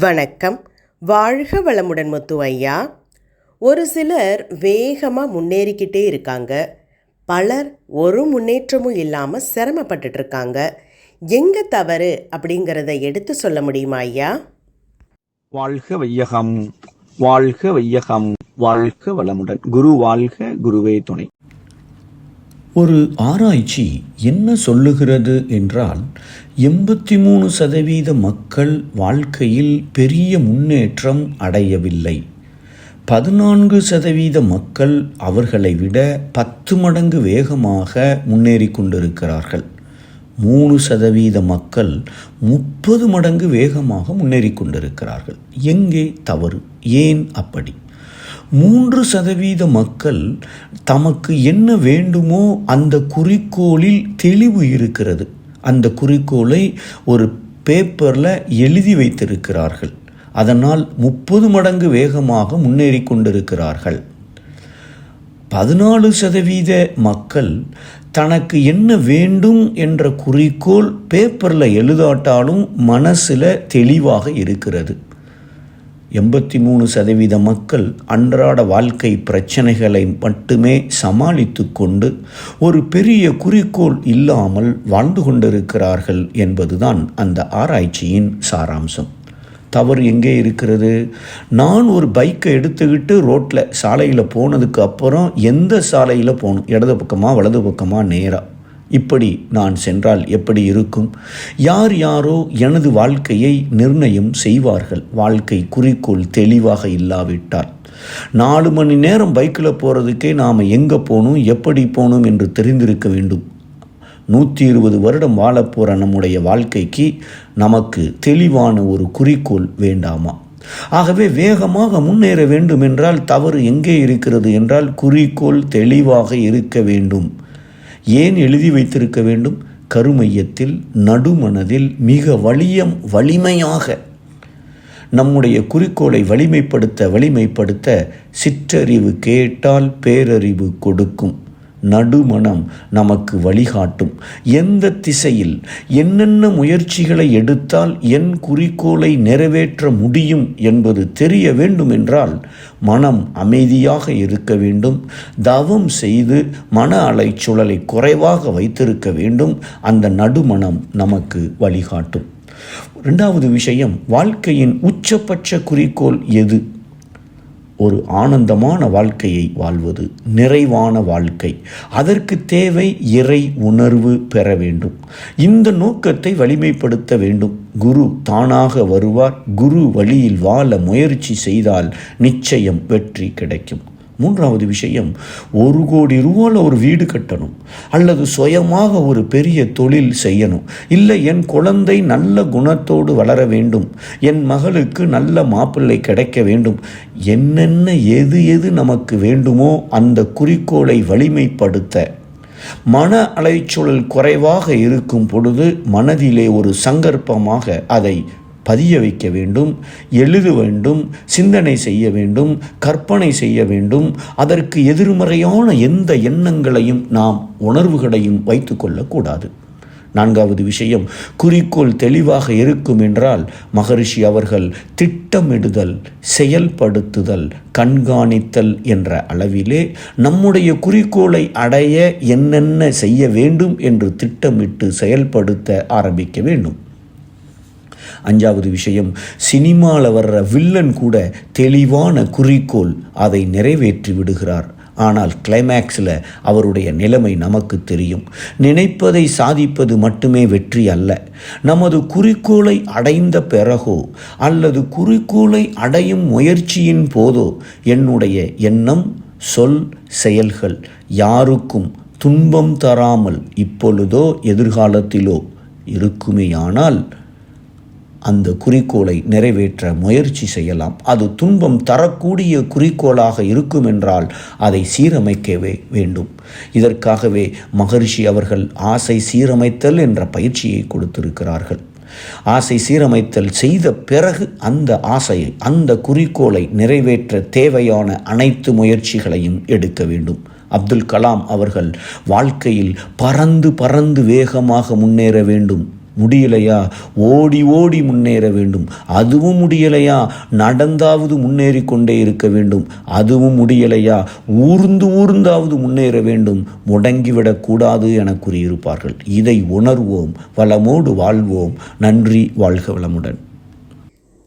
வணக்கம். வாழ்க வளமுடன் முத்து ஐயா ஒரு சிலர் வேகமாக முன்னேறிக்கிட்டே இருக்காங்க. பலர் ஒரு முன்னேற்றமும் இல்லாமல் சிரமப்பட்டுட்டு இருக்காங்க. எங்கே தவறு அப்படிங்கிறத எடுத்து சொல்ல முடியுமா ஐயா? வாழ்க வையகம் வாழ்க வையகம் வாழ்க வளமுடன். குரு வாழ்க குருவே துணை. ஒரு ஆராய்ச்சி என்ன சொல்லுகிறது என்றால் எண்பத்தி மூணு சதவீத மக்கள் வாழ்க்கையில் பெரிய முன்னேற்றம் அடையவில்லை. பதினான்கு சதவீத மக்கள் அவர்களை விட பத்து மடங்கு வேகமாக முன்னேறி கொண்டிருக்கிறார்கள். மூணு சதவீத மக்கள் முப்பது மடங்கு வேகமாக முன்னேறி கொண்டிருக்கிறார்கள். எங்கே தவறு? ஏன் அப்படி? மூன்று சதவீத மக்கள் தமக்கு என்ன வேண்டுமோ அந்த குறிக்கோளில் தெளிவு இருக்கிறது. அந்த குறிக்கோளை ஒரு பேப்பரில் எழுதி வைத்திருக்கிறார்கள். அதனால் முப்பது மடங்கு வேகமாக முன்னேறி கொண்டிருக்கிறார்கள். பதினாலு சதவீத மக்கள் தனக்கு என்ன வேண்டும் என்ற குறிக்கோள் பேப்பரில் எழுதாட்டாலும் மனசில் தெளிவாக இருக்கிறது. எண்பத்தி மூணு சதவீத மக்கள் அன்றாட வாழ்க்கை பிரச்சனைகளை மட்டுமே சமாளித்து கொண்டு ஒரு பெரிய குறிக்கோள் இல்லாமல் வாழ்ந்து கொண்டிருக்கிறார்கள் என்பதுதான் அந்த ஆராய்ச்சியின் சாராம்சம். தவறு எங்கே இருக்கிறது? நான் ஒரு பைக்கை எடுத்துக்கிட்டு ரோட்டில் சாலையில் போனதுக்கு அப்புறம் எந்த சாலையில் போகணும்? இடது பக்கமாக வலது பக்கமாக நேராக இப்படி நான் சென்றால் எப்படி இருக்கும்? யார் யாரோ எனது வாழ்க்கையை நிர்ணயம் செய்வார்கள். வாழ்க்கை குறிக்கோள் தெளிவாக இல்லாவிட்டால். நாலு மணி நேரம் பைக்கில் போகிறதுக்கே நாம் எங்கே போகணும் எப்படி போகணும் என்று தெரிந்திருக்க வேண்டும். நூற்றி இருபது வருடம் வாழப்போகிற நம்முடைய வாழ்க்கைக்கு நமக்கு தெளிவான ஒரு குறிக்கோள் வேண்டாமா? ஆகவே வேகமாக முன்னேற வேண்டும் என்றால் தவறு எங்கே இருக்கிறது என்றால் குறிக்கோள் தெளிவாக இருக்க வேண்டும். ஏன் எழுதி வைத்திருக்க வேண்டும்? கருமையத்தில் நடுமனதில் மிக வலியம் வலிமையாக. நம்முடைய குறிக்கோளை வலிமைப்படுத்த வலிமைப்படுத்த சிற்றறிவு கேட்டால் பேரறிவு கொடுக்கும். நடுமணம் நமக்கு வழிகாட்டும். எந்த திசையில் என்னென்ன முயற்சிகளை எடுத்தால் என் குறிக்கோளை நிறைவேற்ற முடியும் என்பது தெரிய வேண்டும் என்றால் மனம் அமைதியாக இருக்க வேண்டும். தவம் செய்து மன அலைச்சூழலை குறைவாக வைத்திருக்க வேண்டும். அந்த நடுமணம் நமக்கு வழிகாட்டும். ரெண்டாவது விஷயம் வாழ்க்கையின் உச்சபட்ச குறிக்கோள் எது? ஒரு ஆனந்தமான வாழ்க்கையை வாழ்வது நிறைவான வாழ்க்கை. அதற்கு தேவை இறை உணர்வு பெற வேண்டும். இந்த நோக்கத்தை வலிமைப்படுத்த வேண்டும். குரு தானாக வருவார். குரு வழியில் வாழ முயற்சி செய்தால் நிச்சயம் வெற்றி கிடைக்கும். மூன்றாவது விஷயம் ஒரு கோடி ரூபாயில் ஒரு வீடு கட்டணும் அல்லது சுயமாக ஒரு பெரிய தொழில் செய்யணும். இல்லை என் குழந்தை நல்ல குணத்தோடு வளர வேண்டும் என் மகளுக்கு நல்ல மாப்பிள்ளை கிடைக்க வேண்டும் என்னென்ன எது எது நமக்கு வேண்டுமோ அந்த குறிக்கோளை வலிமைப்படுத்த. மன அலைச்சூழல் குறைவாக இருக்கும் பொழுது மனதிலே ஒரு சங்கற்பமாக அதை பதிய வைக்க வேண்டும் எழுத வேண்டும் சிந்தனை செய்ய வேண்டும் கற்பனை செய்ய வேண்டும். அதற்கு எதிர்மறையான எந்த எண்ணங்களையும் நாம் உணர்வுகளையும் வைத்து கொள்ளக்கூடாது. நான்காவது விஷயம் குறிக்கோள் தெளிவாக இருக்கும் என்றால் மகரிஷி அவர்கள் திட்டமிடுதல் செயல்படுத்துதல் கண்காணித்தல் என்ற அளவிலே நம்முடைய குறிக்கோளை அடைய என்னென்ன செய்ய வேண்டும் என்று திட்டமிட்டு செயல்படுத்த ஆரம்பிக்க வேண்டும். அஞ்சாவது விஷயம் சினிமாவில் வர்ற வில்லன் கூட தெளிவான குறிக்கோள் அதை நிறைவேற்றி விடுகிறார். ஆனால் கிளைமேக்ஸில் அவருடைய நிலைமை நமக்கு தெரியும். நினைப்பதை சாதிப்பது மட்டுமே வெற்றி அல்ல. நமது குறிக்கோளை அடைந்த பிறகோ அல்லது குறிக்கோளை அடையும் முயற்சியின் போதோ என்னுடைய எண்ணம் சொல் செயல்கள் யாருக்கும் துன்பம் தராமல் இப்பொழுதோ எதிர்காலத்திலோ இருக்குமேயானால் அந்த குறிக்கோளை நிறைவேற்ற முயற்சி செய்யலாம். அது துன்பம் தரக்கூடிய குறிக்கோளாக இருக்கும் என்றால் அதை சீரமைக்கவே வேண்டும். இதற்காகவே மகரிஷி அவர்கள் ஆசை சீரமைத்தல் என்ற பயிற்சியை கொடுத்திருக்கிறார்கள். ஆசை சீரமைத்தல் செய்த பிறகு அந்த ஆசையை அந்த குறிக்கோளை நிறைவேற்ற தேவையான அனைத்து முயற்சிகளையும் எடுக்க வேண்டும். அப்துல் கலாம் அவர்கள் வாழ்க்கையில் பறந்து பறந்து வேகமாக முன்னேற வேண்டும். முடியலையா? ஓடி ஓடி முன்னேற வேண்டும். அதுவும் முடியலையா? நடந்தாவது முன்னேறி கொண்டே இருக்க வேண்டும். அதுவும் முடியலையா? ஊர்ந்து ஊர்ந்தாவது முன்னேற வேண்டும். முடங்கிவிடக்கூடாது என கூறியிருப்பார்கள். இதை உணர்வோம் வளமோடு வாழ்வோம். நன்றி வாழ்க வளமுடன்.